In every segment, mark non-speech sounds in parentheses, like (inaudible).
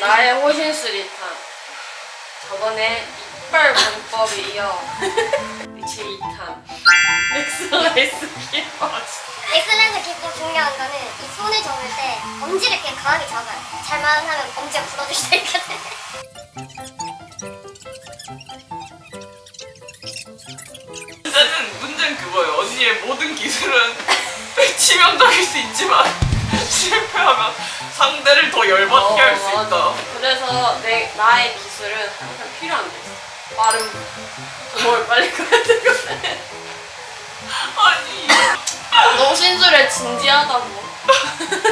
나의 호신술이탄 저번에 이빨 문법에 이어 제 2탄 넥슬라이스 기법 엑셀런스 기법 중요한 거는 이 손을 접을 때 엄지를 이렇게 강하게 잡아요. 잘만 하면 엄지가 부러질 수 있거든. 일단은 문제는 그거예요. 언니의 모든 기술은 (laughs) 치명적일 수 있지만 실패하면 상대를 더 열받게 할수 어, 있다. 그래서 내 나의 기술은 항상 필요한 게 있어. 빠른 뭘 빨리 가야 되거든. 아니 너무 신술에 진지하다고. (laughs)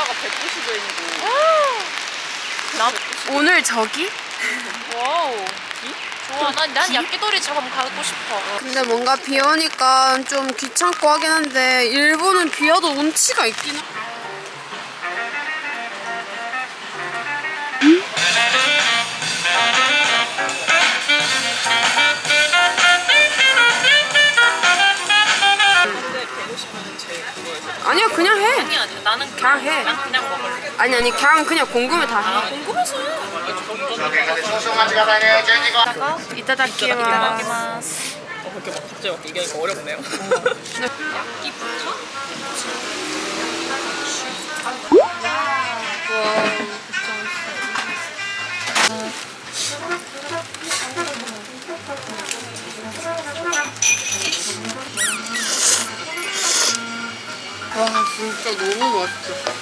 맥주 진짜가 190원이고 나 오늘 저기? 와우. 좋아. 난, 난 야끼도리처럼 가고 싶어. 근데 뭔가 비 오니까 좀 귀찮고 하긴 한데 일본은 비 와도 운치가 있긴 해. 해. 아니 아니 그냥 그냥 공금을 다 해. 궁금해서. 이따다 끼마. 갑자기 막 이게 어렵네요. 와 진짜 너무 맛있어.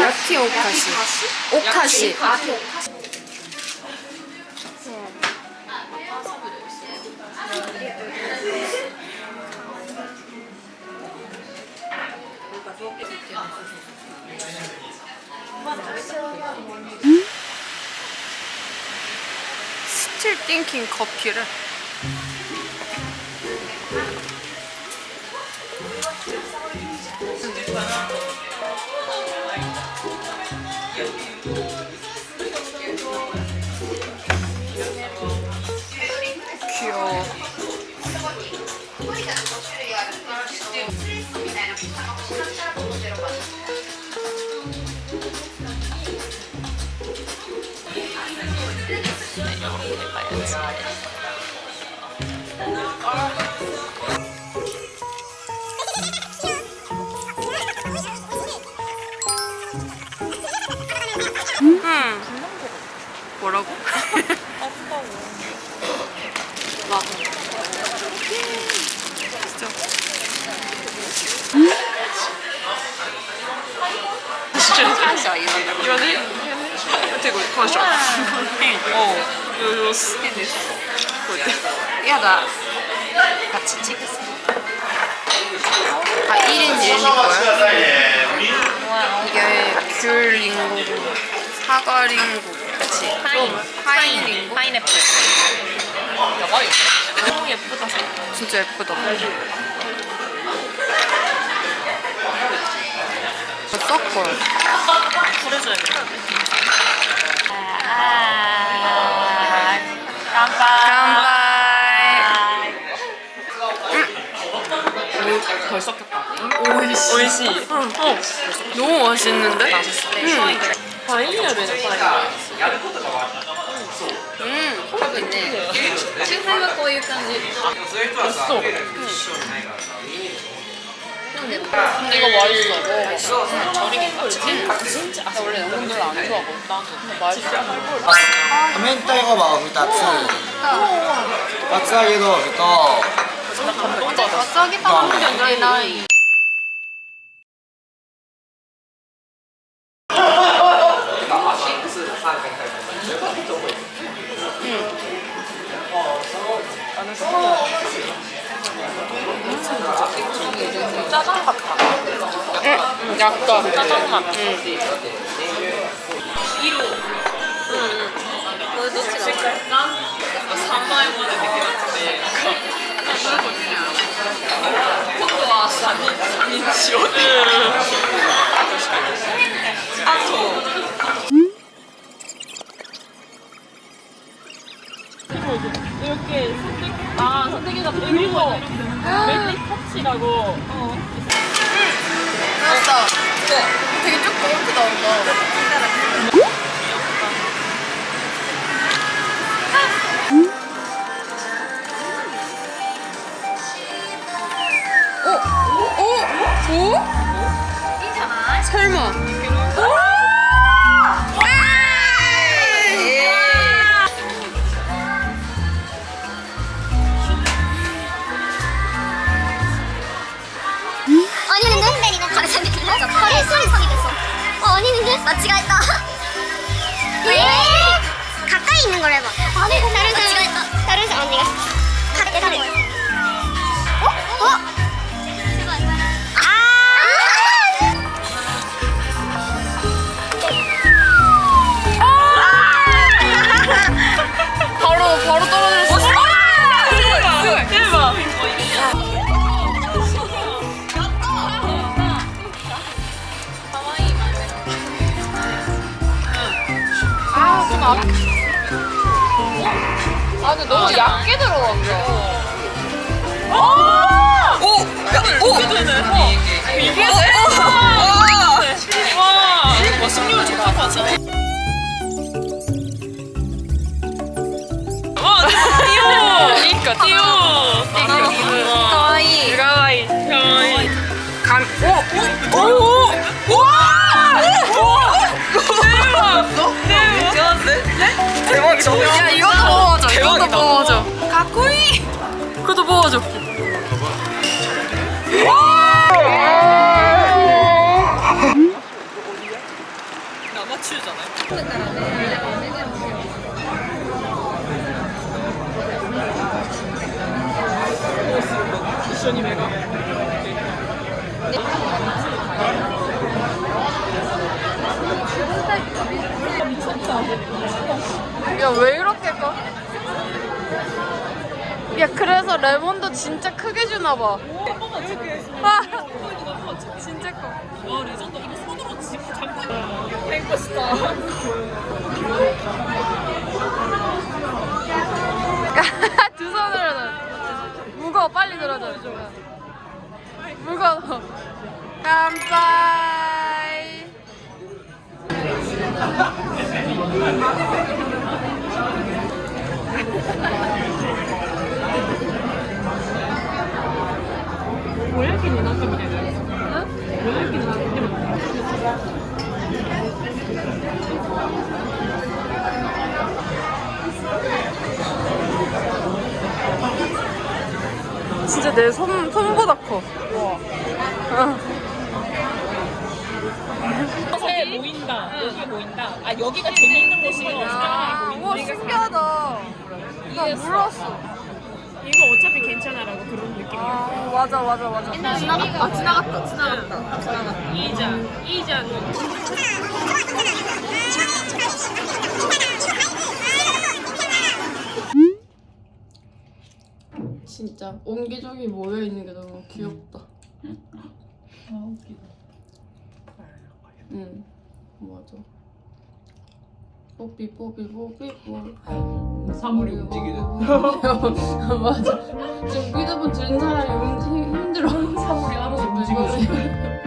야키 오카시. 오카시. 스틸 띵킹 커피를 음. 뭐라고? 진짜 이거는 이거는 되고 커셔. 어, 요, 요, 스- 야다 같이 찍었어 아 1인 1리거야? 이게 귤 링고고 사과 링고 그치. 파인 파인 링고 파인애플. 예뻐. 너무 예쁘다. 진짜 예쁘다 섞어 뿌려줘야겠다. 아, 깜빡. 깜바 오이시 오이시. 어. 너무 맛있는데? 응. 바닐라 되는 바닐라. 음 하고 있네 됐어. 근데 이거 맛있어. 저리겠다. 진짜. 나 원래 연근 별로 안 좋아하거든. 나도. 근데 맛있어. 明太ごまを2つ厚揚げ豆腐と 갑자기 따먹는 게 나는 음, 짜장 같아. 응, 약간 짜장 맛. 응. 이로. 응. 너도 지금 난 3만 원의 느낌 같은데. 그거 좋냐? 그것도 와 3인 3인 지원. 아 선택해가 그리고 멜리 터치라고 나왔다. 되게 조금 이렇게 나온다. 어? 어? 오? 설마. 아, 좀 아. 아, 근데 너무 얇게 들어간다. 오! 오! 이게 되네 이게 돼? 와 와, 승률 좋다 맞아 와 그니까 띠오 가 대박! 대박이다. 야, 이것도 먹어줘. 이것도 대박이다. 먹어줘. 가꾸이. 그것도 먹어줘. 아마추어잖아요. 야, 왜 이렇게 커? 야, 그래서 레몬도 진짜 크게 주나 봐. 아, 진짜 커. 와 레전드 이거 손으로 지금 잡고 있는 탱커스타. 두 손으로 는 무거워, 빨리 들어줘. 무거워. 깜빡 이. 진짜 내 손, 손보다 커. 새 모인다. 여기 모인다. 아 여기가 재밌는 곳이요. 아, 우와, 신기하다. 나 몰랐어. 이거 어차피 괜찮아라고 그런 느낌. 아, 맞아, 맞아, 맞아. 지나갔다, 지나갔다, 지나갔다. 이장 이장. 진짜 옹기종기 모여 있는 게 너무 귀엽다. 아 웃기다. 응, 맞아. 뽀삐 뽀삐 뽀삐 뽀. 사물이 움직이는. (laughs) 맞아. 지금 피드본 들은 사람이 움직 힘들어. 사물이 하나씩 움직이는.